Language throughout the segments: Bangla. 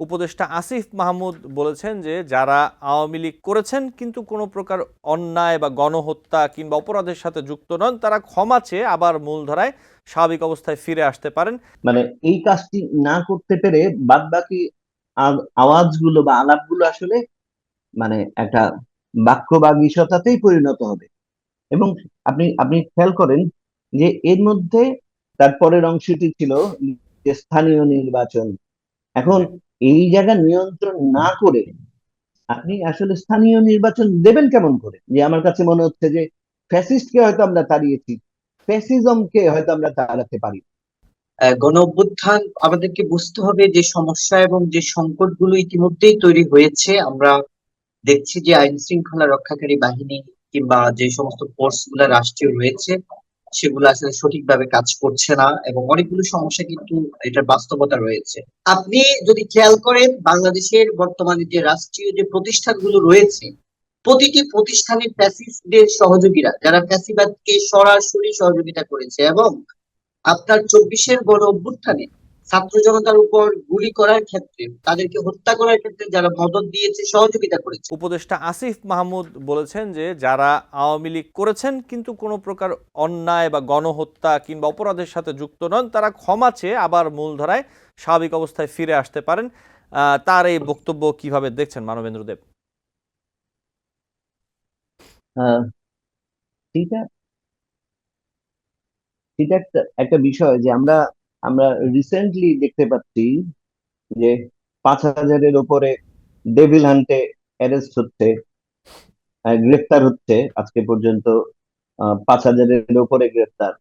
উপদেষ্টা আসিফ মাহমুদ বলেছেন যে যারা আওয়ামী লীগ করেছেন কিন্তু কোনো প্রকার অন্যায় বা গণহত্যা কিংবা অপরাধের সাথে যুক্ত নন, তারা ক্ষমা চেয়ে আবার মূলধারায় স্বাভাবিক অবস্থায় ফিরে আসতে পারেন। মানে এই কাজটি না করতে পেরে বাদ বাকি আওয়াজগুলো বা আলাপগুলো আসলে মানে একটা বাক্য বা গীষতাতেই পরিণত হবে। এবং আপনি আপনি খেয়াল করেন যে এর মধ্যে তারপরের অংশটি ছিল স্থানীয় নির্বাচন। এখন এই জায়গা নিয়ন্ত্রণ না করে আপনি আসলে স্থানীয় নির্বাচন দেবেন কেমন করে? যে আমার কাছে মনে হচ্ছে যে ফ্যাসিস্টকে হয়তো আমরা তাড়িয়েছি, ফ্যাসিজমকে হয়তো আমরা তাড়াতে পারি। গণ অভ্যুত্থান আমাদেরকে বুঝতে হবে যে সমস্যা এবং যে সংকটগুলো ইতিমধ্যেই তৈরি হয়েছে, আমরা দেখছি যে আইন শৃঙ্খলা রক্ষাকারী বাহিনী কিংবা যে সমস্ত ফোর্সগুলা রাষ্ট্রীয় রয়েছে সেগুলো আসলে সঠিকভাবে কাজ করছে না এবং অনেকগুলো সমস্যা কিন্তু এটার বাস্তবতা রয়েছে। আপনি যদি খেয়াল করেন, বাংলাদেশের বর্তমানে যে রাষ্ট্রীয় যে প্রতিষ্ঠানগুলো রয়েছে, প্রতিটি প্রতিষ্ঠানের ফ্যাসিস্টদের সহযোগীরা, যারা ফ্যাসিবাদকে সরাসরি সহযোগিতা করেছে এবং আপনার চব্বিশের গণ অভ্যুত্থানে ছাত্র জনতার উপর গুলি করার ক্ষেত্রে তাদেরকে হত্যা করার ক্ষেত্রে যারা মদত দিয়েছে সহযোগিতা করেছে। উপদেষ্টা আসিফ মাহমুদ বলেছেন যে যারা আওয়ামী লীগ করেছেন কিন্তু কোনো প্রকার অন্যায় বা গণহত্যা কিংবা অপরাধের সাথে যুক্ত নন তারা ক্ষমা চেয়ে আবার মূলধারায় স্বাভাবিক অবস্থায় ফিরে আসতে পারেন। আহ, তার এই বক্তব্য কীভাবে দেখছেন মানবেন্দ্র দেব? একটা একটা বিষয় যে আমরা আমরা রিসেন্টলি দেখতে পাচ্ছি যে পাঁচ হাজারের উপরে ডেভিল হান্টে অ্যারেস্ট হচ্ছে গ্রেফতার হচ্ছে, আজকে পর্যন্ত পাঁচ হাজারের উপরে গ্রেফতার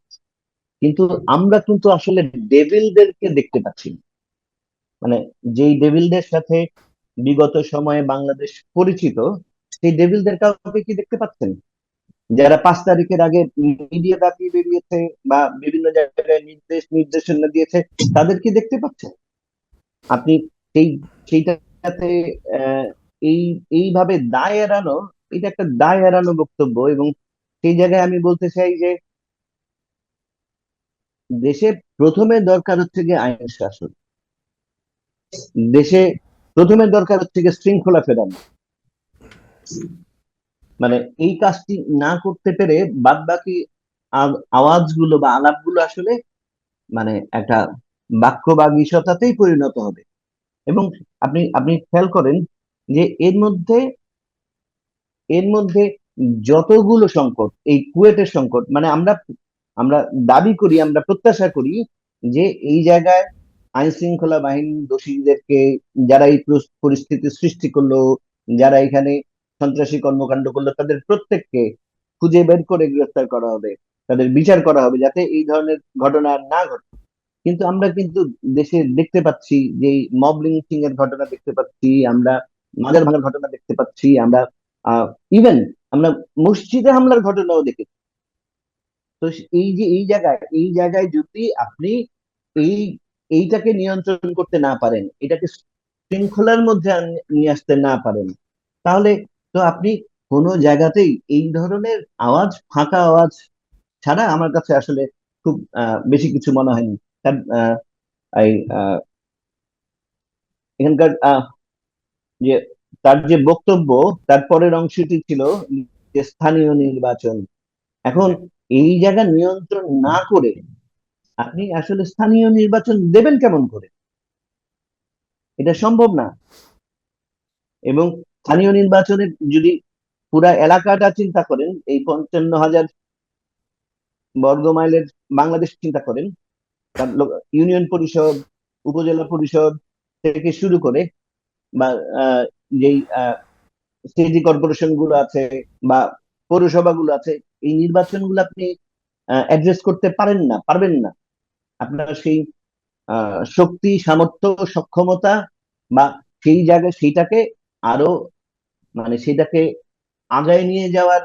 কিন্তু আমরা কিন্তু আসলে ডেভিলদেরকে দেখতে পাচ্ছি মানে যেই ডেভিলদের সাথে বিগত সময়ে বাংলাদেশ পরিচিত, সেই ডেভিলদের কাউকে কি দেখতে পাচ্ছেন? যারা পাঁচ তারিখের আগে মিডিয়া দাপিয়ে বেরিয়েছে বা বিভিন্ন জায়গায় নির্দেশ, নির্দেশনা দিয়েছে, তাদের কি দেখতে পাচ্ছেন আপনি সেই, সেইটাতে এই, এইভাবে দায় এড়ানো, এটা একটা দায় এড়ানো বক্তব্য এবং সেই জায়গায় আমি বলতে চাই যে দেশে প্রথমে দরকার হচ্ছে গিয়ে আইন শাসন। দেশে প্রথমে দরকার হচ্ছে গিয়ে শৃঙ্খলা ফেরানো। মানে এই কাজটি না করতে পেরে বাদ বাকি আওয়াজগুলো বা আলাপগুলো আসলে মানে একটা বাক্য বা গীষতাতেই পরিণত হবে। এবং আপনি আপনি খেয়াল করেন যে এর মধ্যে এর মধ্যে যতগুলো সংকট, এই কুয়েটের সংকট মানে আমরা আমরা দাবি করি, আমরা প্রত্যাশা করি যে এই জায়গায় আইন শৃঙ্খলা বাহিনী দোষীদেরকে যারা এই পরিস্থিতি সৃষ্টি করল, যারা এখানে সন্ত্রাসী কর্মকাণ্ড করল তাদের প্রত্যেককে খুঁজে বের করে গ্রেফতার করা হবে, তাদের বিচার করা হবে যাতে এই ধরনের ঘটনা না ঘটে। কিন্তু আমরা কিন্তু দেশে দেখতে পাচ্ছি যে মব লিঞ্চিং এর ঘটনা দেখতে পাচ্ছি, আমরা মাজার ভাঙার ঘটনা দেখতে পাচ্ছি, আমরা ইভেন আমরা মসজিদে হামলার ঘটনাও দেখেছি। তো এই যে, এই জায়গায় এই জায়গায় যদি আপনি এই, এইটাকে নিয়ন্ত্রণ করতে না পারেন, এটাকে শৃঙ্খলার মধ্যে নিয়ে আসতে না পারেন, তাহলে তো আপনি কোনো জায়গাতেই এই ধরনের আওয়াজ ফাঁকা আওয়াজ ছাড়া আমার কাছে আসলে খুব বেশি কিছু মনে হয়নি। আহ, এখানকার যে তার যে বক্তব্য তার পরের অংশটি ছিল যে স্থানীয় নির্বাচন। এখন এই জায়গা নিয়ন্ত্রণ না করে আপনি আসলে স্থানীয় নির্বাচন দেবেন কেমন করে? এটা সম্ভব না। এবং স্থানীয় নির্বাচনে যদি পুরা এলাকাটা চিন্তা করেন, এই পঞ্চান্ন হাজার বর্গ মাইলের বাংলাদেশ চিন্তা করেন ইউনিয়ন পরিষদ, উপজেলা পরিষদ থেকে শুরু করে বা যেই সিটি কর্পোরেশনগুলো আছে বা পৌরসভা গুলো আছে, এই নির্বাচনগুলো আপনি অ্যাড্রেস করতে পারেন না, পারবেন না। আপনার সেই শক্তি, সামর্থ্য, সক্ষমতা বা সেই জায়গায়, সেইটাকে আরও মানে সেটাকে আগায় নিয়ে যাওয়ার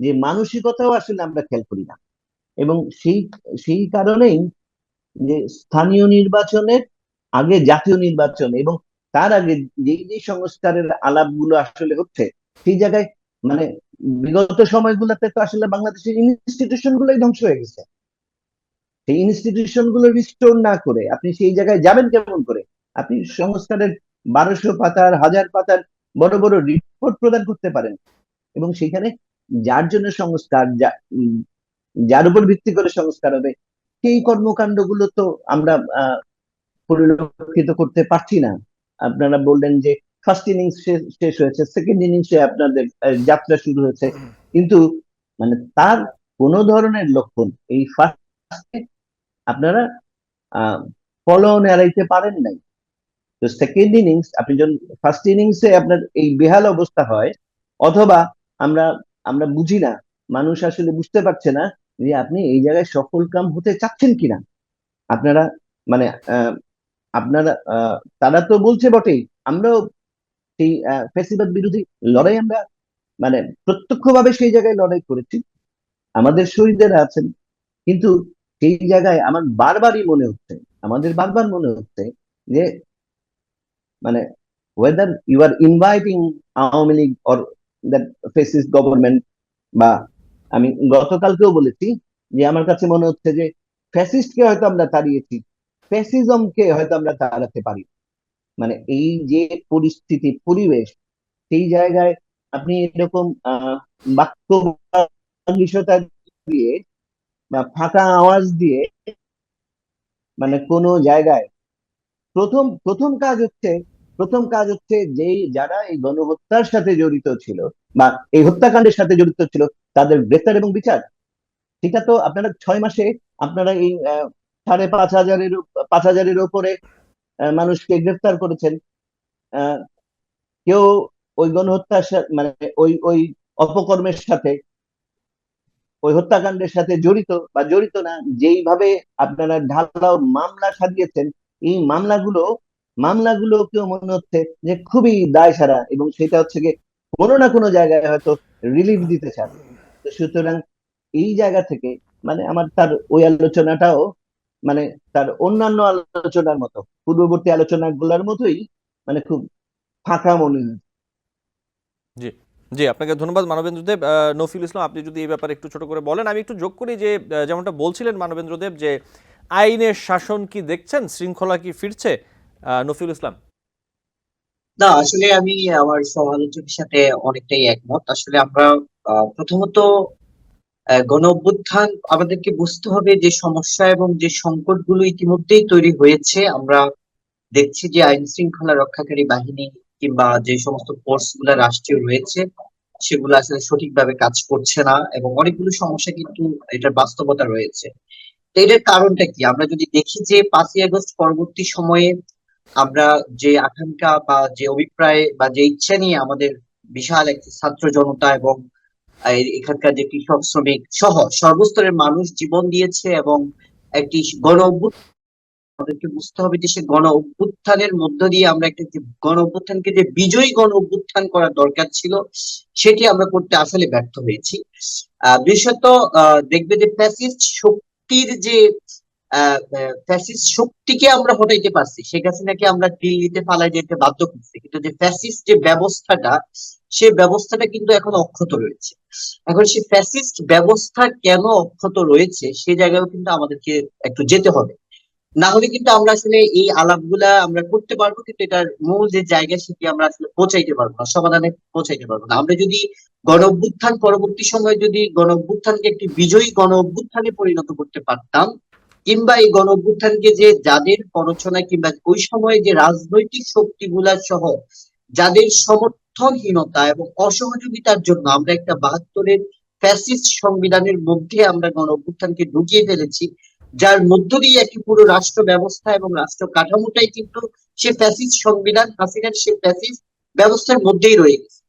যে মানসিকতাও আসলে আমরা খেয়াল করি না। এবং সেই সেই কারণেই যে স্থানীয় নির্বাচনের আগে জাতীয় নির্বাচন এবং তার আগে যেই যে সংস্কারের আলাপগুলো আসলে হচ্ছে, সেই জায়গায় মানে বিগত সময়গুলোতে তো আসলে বাংলাদেশের ইনস্টিটিউশন গুলোই ধ্বংস হয়ে গেছে। সেই ইনস্টিটিউশনগুলো রিস্টোর না করে আপনি সেই জায়গায় যাবেন কেমন করে? আপনি সংস্কারের বারোশো পাতার, হাজার পাতার বড় বড় রিপোর্ট প্রদান করতে পারেন। এবং সেখানে যার জন্য সংস্কার যার উপর ভিত্তি করে সংস্কার হবে, সেই কর্মকাণ্ডগুলো তো আমরা পরিলক্ষিত করতে পারছি না। আপনারা বললেন যে ফার্স্ট ইনিংস শেষ হয়েছে সেকেন্ড ইনিংসে আপনাদের যাত্রা শুরু হয়েছে। কিন্তু মানে তার কোন ধরনের লক্ষণ এই ফার্স্টে আপনারা ফলন এড়াইতে পারেন নাই। তো সেকেন্ড ইনিংস আপনি যখন ফার্স্ট ইনিংসে আপনার এই বেহাল অবস্থা হয় অথবা আমরা আমরা বুঝি না মানুষ আসলে বুঝতে পারছে না যে আপনি এই জায়গায় সফল কাম হতে চাচ্ছেন কিনা। আপনারা মানে আপনারা তারা তো বলছে বটেই আমরাও সেই আহ, ফ্যাসিবাদ বিরোধী লড়াই আমরা মানে প্রত্যক্ষভাবে সেই জায়গায় লড়াই করেছি। আমাদের শহীদেরা আছেন কিন্তু সেই জায়গায় আমার বারবারই মনে হচ্ছে আমাদের বারবার মনে হচ্ছে যে মানে whether you are inviting Awami League that fascist government বা আমি গতকালকেও বলেছি যে আমার কাছে মনে হচ্ছে যে ফ্যাসিস্টকে হয়তো আমরা তাড়িয়েছি ফ্যাসিজমকে হয়তো আমরা তাড়াতে পারি। মানে এই যে পরিস্থিতি, পরিবেশ, সেই জায়গায় আপনি এরকম বাক্য দিয়ে বা ফাঁকা আওয়াজ দিয়ে মানে কোনো জায়গায় প্রথম প্রথম কাজ হচ্ছে, প্রথম কাজ হচ্ছে যেই, যারা এই গণহত্যার সাথে জড়িত ছিল বা এই হত্যাকাণ্ডের সাথে জড়িত ছিল, তাদের গ্রেফতার এবং বিচার। সেটা তো আপনারা ছয় মাসে, আপনারা এই সাড়ে পাঁচ হাজারের পাঁচ হাজারের উপরে মানুষকে গ্রেফতার করেছেন। কেউ ওই গণহত্যার মানে ওই ওই অপকর্মের সাথে, ওই হত্যাকাণ্ডের সাথে জড়িত বা জড়িত না, যেইভাবে আপনারা ঢালাও মামলা সাজিয়েছেন এই মামলাগুলো মামলাগুলো কেউ মনে হচ্ছে যে খুবই দায় সারা এবং সেটা হচ্ছে গিয়ে কোনো না কোনো জায়গায় হয়তো রিলিফ দিতে চান সুতরাং এই জায়গা থেকে মানে আমার তার ওই আলোচনাটাও মানে তার অন্যান্য আলোচনার মতো পূর্ববর্তী আলোচনাগুলোর মতোই মানে খুব ফাঁকা মনে হয়। জি জি আপনাকে ধন্যবাদ মানবেন্দ্র দেব। আহ, নফিল ইসলাম আপনি যদি এই ব্যাপারে একটু ছোট করে বলেন আমি একটু যোগ করি যে যেমনটা বলছিলেন মানবেন্দ্র দেব যে আইনের শাসন কি দেখছেন? শৃঙ্খলা কি ফিরছে? নফিল ইসলাম। না, আসলে আমি আমার সমালোচকের সাথে অনেকটাই একমত। আসলে আমরা প্রথমত গণ অভ্যুত্থান আমাদেরকে বুঝতে হবে যে সমস্যা এবং যে সংকটগুলো ইতিমধ্যেই তৈরি হয়েছে, আমরা দেখছি যে আইন শৃঙ্খলা রক্ষাকারী বাহিনী কিংবা যে সমস্ত ফোর্সগুলা রাষ্ট্রীয় রয়েছে, সেগুলো আসলে সঠিকভাবে কাজ করছে না এবং অনেকগুলো সমস্যা কিন্তু এটার বাস্তবতা রয়েছে। এটার কারণটা কি? আমরা যদি দেখি যে পাঁচই আগস্ট পরবর্তী সময়ে আমরা যে আকাঙ্ক্ষা বা যে অভিপ্রায় বা যে ইচ্ছা নিয়ে আমাদের বিশাল একটি ছাত্র জনতা এবং এখানকার যে কৃষক, শ্রমিক সহ সর্বস্তরের মানুষ জীবন দিয়েছে এবং একটি গণ আমাদেরকে বুঝতে হবে যে সে গণ অভ্যুত্থানের মধ্য দিয়ে আমরা একটা যে গণ অভ্যুত্থানকে যে বিজয়ী গণ অভ্যুত্থান করার দরকার ছিল, সেটি আমরা করতে আসলে ব্যর্থ হয়েছি। আহ বিশেষত দেখবে যে ফ্যাসিস্ট শক্তির যে ফ্যাসিস্ট শক্তিকে আমরা হটাইতে পারছি, শেখ নাকি আমরা দিল্লিতে পালাই যেতে বাধ্য করছি, কিন্তু যে ফ্যাসিস্ট যে ব্যবস্থাটা, সে ব্যবস্থাটা কিন্তু এখন অক্ষত রয়েছে। এখন সে ফ্যাসিস্ট ব্যবস্থা কেন অক্ষত রয়েছে, সে জায়গায় কিন্তু আমাদেরকে একটু যেতে হবে। না হলে কিন্তু আমরা আসলে এই আলাপগুলা আমরা করতে পারব, কিন্তু এটার মূল যে জায়গা সেটি আমরা আসলে পৌঁছাইতে পারব না, সমাধানে পৌঁছাইতে পারব না। আমরা যদি গণ অভ্যুত্থান পরবর্তী সময়ে যদি গণ অভ্যুত্থানকে একটি বিজয়ী গণ অভ্যুত্থানে পরিণত করতে পারতাম, কিংবা এই গণ অভ্যুত্থানকে যে যাদের প্ররোচনা কিংবা ওই সময়ে যে রাজনৈতিক শক্তিগুলা সহ যাদের সমর্থনহীনতা এবং অসহযোগিতার জন্য আমরা একটা বাহাত্তরের ফ্যাসিস্ট সংবিধানের মধ্যে আমরা গণ অভ্যুত্থানকে ঢুকিয়ে ফেলেছি যার মধ্য দিয়ে একটি পুরো রাষ্ট্র ব্যবস্থা এবং রাষ্ট্র কাঠামোটাই কিন্তু সে ফ্যাসিস্ট সংবিধান, হাসিনার সে ফ্যাসিস্ট ব্যবস্থার মধ্যেই রয়ে গেছে।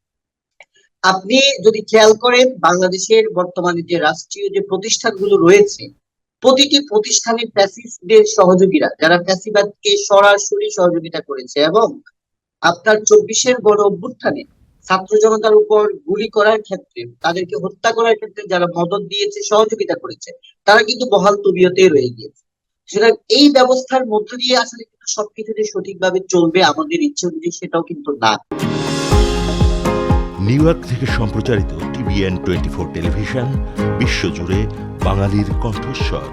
আপনি যদি খেয়াল করেন, বাংলাদেশের বর্তমানে যে রাষ্ট্রীয় যে প্রতিষ্ঠানগুলো রয়েছে, প্রতিটি প্রতিষ্ঠানের ফ্যাসিস্টদের সহযোগীরা, যারা ফ্যাসিবাদকে সরাসরি সহযোগিতা করেছে এবং আপনার চব্বিশের গণ অভ্যুত্থানে ছাত্র জনতার উপর গুলি করার ক্ষেত্রে, তাদেরকে হত্যা করার ক্ষেত্রে যারা মদত দিয়েছে, সহযোগিতা করেছে, তারা কিন্তু বহাল তবিয়তেই রয়ে গিয়েছে। সুতরাং এই ব্যবস্থার মধ্য দিয়ে আসলে কিন্তু সবকিছু যে সঠিকভাবে চলবে আমাদের ইচ্ছে অনুযায়ী সেটাও কিন্তু না। নিউ ইয়র্ক থেকে সম্প্রচারিত টিভিএন টোয়েন্টি ফোর টেলিভিশন, বিশ্বজুড়ে বাঙালির কণ্ঠস্বর।